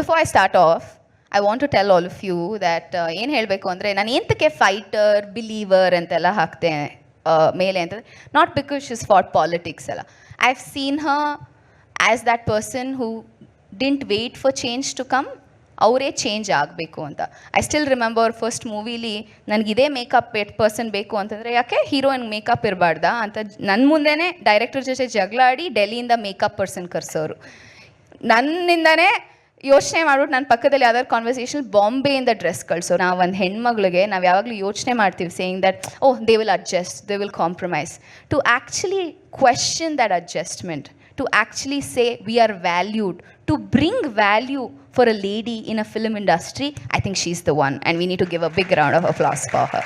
Before I start off I want to tell all of you that ಏನು ಹೇಳಬೇಕು ಅಂದರೆ ನಾನು ಎಂತಕ್ಕೆ ಫೈಟರ್ ಬಿಲೀವರ್ ಅಂತೆಲ್ಲ ಹಾಕ್ತೆ ಮೇಲೆ ಅಂತಂದರೆ not because she's fought politics ಎಲ್ಲ I have seen her as that person who didn't wait for change to come ಅವರೇ ಚೇಂಜ್ ಆಗಬೇಕು ಅಂತ. ಐ ಸ್ಟಿಲ್ ರಿಮೆಂಬರ್ ಫಸ್ಟ್ ಮೂವಿಲಿ ನನಗೆ ಇದೇ ಮೇಕಪ್ ಎಟ್ ಪರ್ಸನ್ ಬೇಕು ಅಂತಂದರೆ, ಯಾಕೆ ಹೀರೋಯಿನ್ ಮೇಕಪ್ ಇರಬಾರ್ದಾ ಅಂತ ನನ್ನ ಮುಂದೆನೇ ಡೈರೆಕ್ಟರ್ ಜೊತೆ ಜಗಳ ಆಡಿ ಡೆಲ್ಲಿಯಿಂದ ಮೇಕಪ್ ಪರ್ಸನ್ ಕರ್ಸೋರು. ನನ್ನಿಂದನೇ ಯೋಚನೆ ಮಾಡ್ಬಿಟ್ಟು ನನ್ನ ಪಕ್ಕದಲ್ಲಿ ಯಾವ್ದಾದ್ರು ಕಾನ್ವರ್ಸೇಷನ್ ಬಾಂಬೆಯಿಂದ ಡ್ರೆಸ್ ಕಳಿಸೋ ನಾವು ಒಂದು ಹೆಣ್ಮಗಳಿಗೆ ನಾವು ಯಾವಾಗಲೂ ಯೋಚನೆ ಮಾಡ್ತೀವಿ saying that oh they will adjust they will compromise to actually question that adjustment to actually say we are valued, to bring value for a lady in a film industry, I think she's the one. And we need to give a big round of applause for her.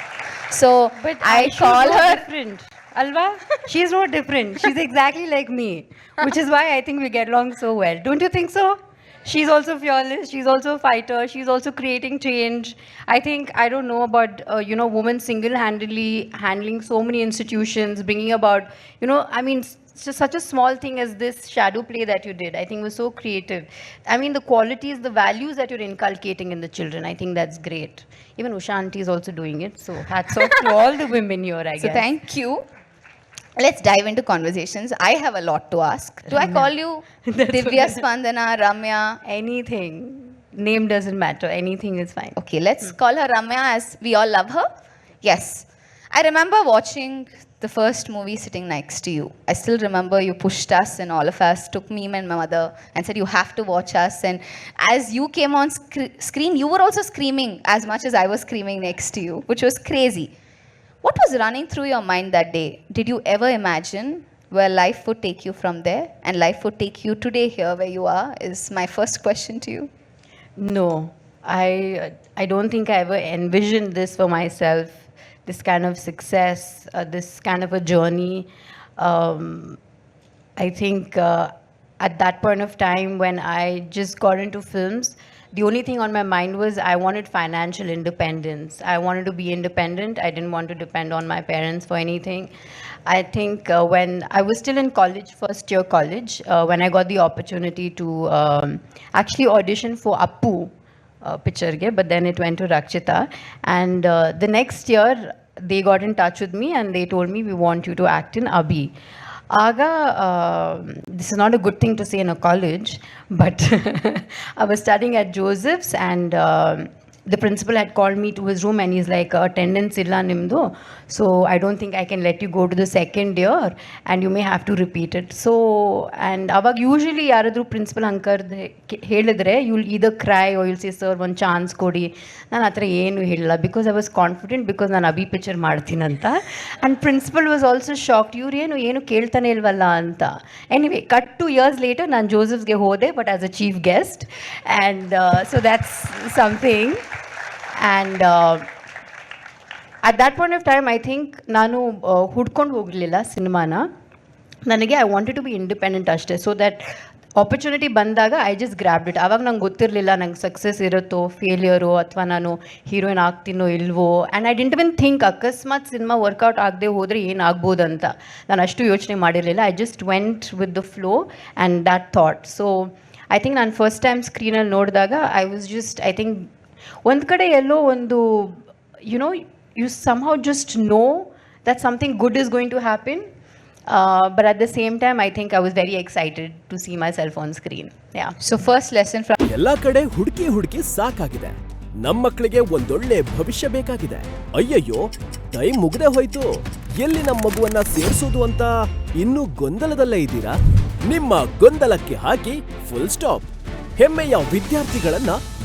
So But I she's call no her. different. Alva, she's no different. She's exactly like me, which is why I think we get along so well. Don't you think so? She's also fearless. She's also a fighter. She's also creating change. I think I don't know about uh, you know women single-handedly handling so many institutions, bringing about you know I mean just such a small thing as this shadow play that you did. I think was so creative. I mean the qualities, the values that you're inculcating in the children. I think that's great. Even Usha auntie is also doing it. So hats off to all the women here. I guess. So thank you. Let's dive into conversations. I have a lot to ask. Do I call you Divya Spandana, Ramya? Anything. Name doesn't matter. Anything is fine. Okay, let's call her Ramya as we all love her. Yes. I remember watching the first movie sitting next to you. I still remember you pushed us and all of us, took me and my mother, and said, You have to watch us. And as you came on sc- screen, you were also screaming as much as I was screaming next to you, which was crazy. What was running through your mind that day? Did you ever imagine where life would take you from there and life would take you today here where you are? Is my first question to you. No, I I don't think I ever envisioned this for myself. This kind of success, uh, this kind of a journey. Um, I think uh, at that point of time when I just got into films, the only thing on my mind was I wanted financial independence. I wanted to be independent. I didn't want to depend on my parents for anything. I think uh, when I was still in college, first year college, uh, when I got the opportunity to um, actually audition for Appu uh, picture, ge, but then it went to Rakshita. And uh, the next year, they got in touch with me and they told me, We want you to act in Abhi. Aga, this is not a good thing to say in a college, but I was studying at Joseph's and um, the principal had called me to his room and he's like, attendance illa nimdu, so I don't think I can let you go to the second year and you may have to repeat it. So, and ಅವಾಗ usually ಯಾರಾದರೂ principal ಅಂಕರ್ ಹೇಳಿದ್ರೆ you'll either cry or you'll see sir ಒಂದು chance ಕೊಡಿ ನಾನು ಆ ಥರ ಏನು ಹೇಳಿಲ್ಲ because I was confident because ನಾನು ಅಭಿ picture ಮಾಡ್ತೀನಂತ and principal was also shocked ಇವ್ರು ಏನು ಏನು ಕೇಳ್ತಾನೆ ಇಲ್ವಲ್ಲ ಅಂತ anyway cut two years later ನಾನು ಜೋಸಫ್ಸ್ಗೆ ಹೋದೆ but as a chief guest and so that's something and at that point of time I think ನಾನು ಹುಡ್ಕೊಂಡು ಹೋಗಲಿಲ್ಲ ಸಿನಿಮಾನ. ನನಗೆ I wanted to be independent ಅಷ್ಟೇ. ಸೊ ದ್ಯಾಟ್ ಆಪರ್ಚುನಿಟಿ ಬಂದಾಗ ಐ ಜಸ್ಟ್ ಗ್ರ್ಯಾಬ್ಡ್ ಇಟ್ ಆವಾಗ ನಂಗೆ ಗೊತ್ತಿರಲಿಲ್ಲ ನಂಗೆ ಸಕ್ಸಸ್ ಇರುತ್ತೋ ಫೇಲಿಯರು ಅಥವಾ ನಾನು ಹೀರೋಯಿನ್ ಆಗ್ತೀನೋ, ಇಲ್ವೋ. And I didn't been think ಅಕಸ್ಮಾತ್ ಸಿನಿಮಾ ವರ್ಕೌಟ್ ಆಗದೆ ಹೋದರೆ ಏನಾಗ್ಬೋದು ಅಂತ ನಾನು ಅಷ್ಟು ಯೋಚನೆ ಮಾಡಿರಲಿಲ್ಲ. I just went with the flow and that thought so I think ನಾನು ಫಸ್ಟ್ ಟೈಮ್ ಸ್ಕ್ರೀನಲ್ಲಿ ನೋಡಿದಾಗ I was just I think ಒಂದು ಕಡೆ ಎಲ್ಲೋ ಒಂದು you know you somehow just know that something good is going to happen but at the same time I think I was very excited to see myself on screen yeah so first lesson from ಎಲ್ಲ ಕಡೆ ಹುಡುಕಿ ಹುಡುಕಿ ಸಾಕಾಗಿದೆ. ನಮ್ಮ ಮಕ್ಕಳಿಗೆ ಒಂದೊಳ್ಳೆ ಭವಿಷ್ಯ ಬೇಕಾಗಿದೆ. ಅಯ್ಯಯ್ಯೋ, ಟೈಮ್ ಮುಗ್ದೆ ಹೋಯ್ತು. ಎಲ್ಲಿ ನಮ್ಮ ಮಗುವನ್ನ ಸೇರಿಸೋದು ಅಂತ ಇನ್ನೂ ಗೊಂದಲದಲ್ಲೇ ಇದ್ದೀರಾ? ನಿಮ್ಮ ಗೊಂದಲಕ್ಕೆ ಹಾಕಿ ಫುಲ್ ಸ್ಟಾಪ್ ಹೆಮ್ಮೆಯ ವಿದ್ಯಾರ್ಥಿಗಳನ್ನ